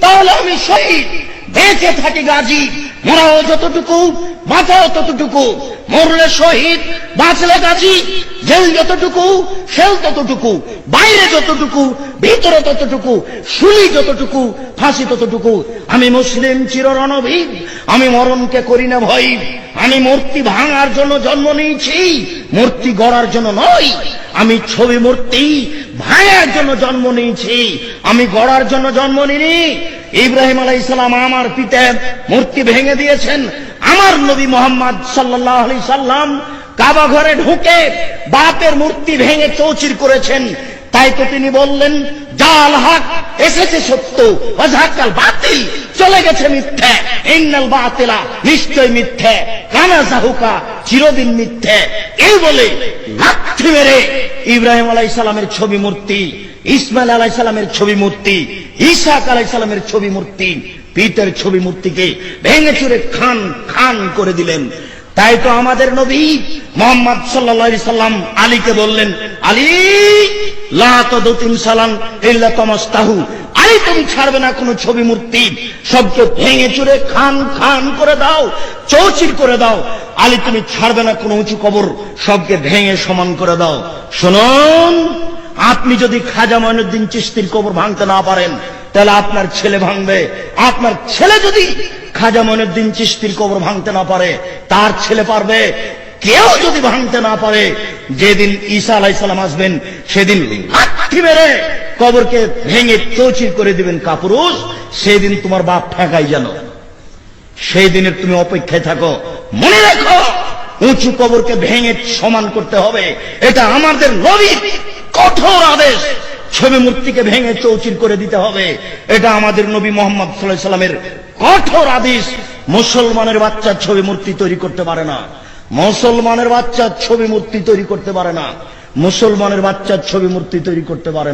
তাহলে আমি শহীদ। বেঁচে থাকি গাজী। মরাও যতটুকু, বাঁচাও ততটুকু। মরলে শহীদ, বাঁচলে গাজী। জেল যতটুকু সেল ততটুকু বাইরে যতটুকু, ভিতরে ততটুকু, শুলি যতটুকু, ফাঁসি ততটুকু, আমি মুসলিম চিররণবীর, আমি মরণকে করি না ভয়, আমি মূর্তি ভাঙার জন্য জন্ম নিয়েছি, মূর্তি গড়ার জন্য নয় আমি ছবি মূর্তি ভাঙার জন্য জন্ম নিয়েছি, আমি গড়ার জন্য জন্ম নিনি ইব্রাহিম আলাই সালাম আমার পিতা মূর্তি ভেঙে দিয়েছেন। আমার নবী মোহাম্মদ সাল্লাহ আলি সাল্লাম কাবা ঘরে ঢুকে বাপের মূর্তি ভেঙে চৌচির করেছেন। তাই তো তিনি বললেন, জাল হাক, এসেছে সত্য অঝাকাল বাতিল, চলে গেছে মিথ্যে, ইন্নাল বাতিলা নিশ্চয় মিথ্যে, কানা জাহুকা, চিরদিন মিথ্যে। এই বলে লাথি মেরে ইব্রাহিম আলাই সালামের ছবি মূর্তি, ইসমাইল আলাই সালামের ছবি মূর্তি ইসাক আলাই সালামের ছবি মূর্তি, পিতের ছবি মূর্তিকে ভেঙে চুরে খান খান করে দিলেন। তাই তো আমাদের নবী মোহাম্মদ সাল্লা সাল্লাম আলীকে বললেন, আলী সালাম তুমি ছাড়বে না কোনো ছবি মূর্তি। সবকে ভেঙে খান খান করে দাও, চৌচির করে দাও। আলী, তুমি ছাড়বে না কোনো উঁচু কবর। সবকে ভেঙে সমান করে দাও। শুনুন, আপনি যদি খাজা ময়নুদ্দিন চিস্তির কবর ভাঙতে না পারেন তাহলে আপনার ছেলে ভাঙবে। আপনার ছেলে যদি খাজা ময়নুদ্দিন চিস্তির কবর ভাঙতে না পারে, তার ছেলে পারবে। কেউ যদি ভাঙতে না পারে, যেদিন ঈসা আলাইসালাম আসবেন, সেদিন লাঠি মেরে কবরকে ভেঙে চৌচির করে দিবেন কাপুরুষ, সেদিন তোমার বাপ ঠেকাই যেন। সেই দিনের তুমি অপেক্ষায় থাকো। মনে রাখো, উঁচু কবরকে ভেঙে সমান করতে হবে। এটা আমাদের নবীর কঠোর আদেশ। ছবি মূর্তিকে ভেঙে চৌচির করে দিতে হবে। এটা আমাদের নবী মোহাম্মদ সাল্লাহ সাল্লামের কঠোর আদেশ। মুসলমানের বাচ্চার ছবি মূর্তি তৈরি করতে পারে না। মুসলমানের বাচ্চা ছবি মূর্তি তৈরি করতে পারে না। মুসলমানের বাচ্চার ছবি মূর্তি তৈরি করতে পারে না।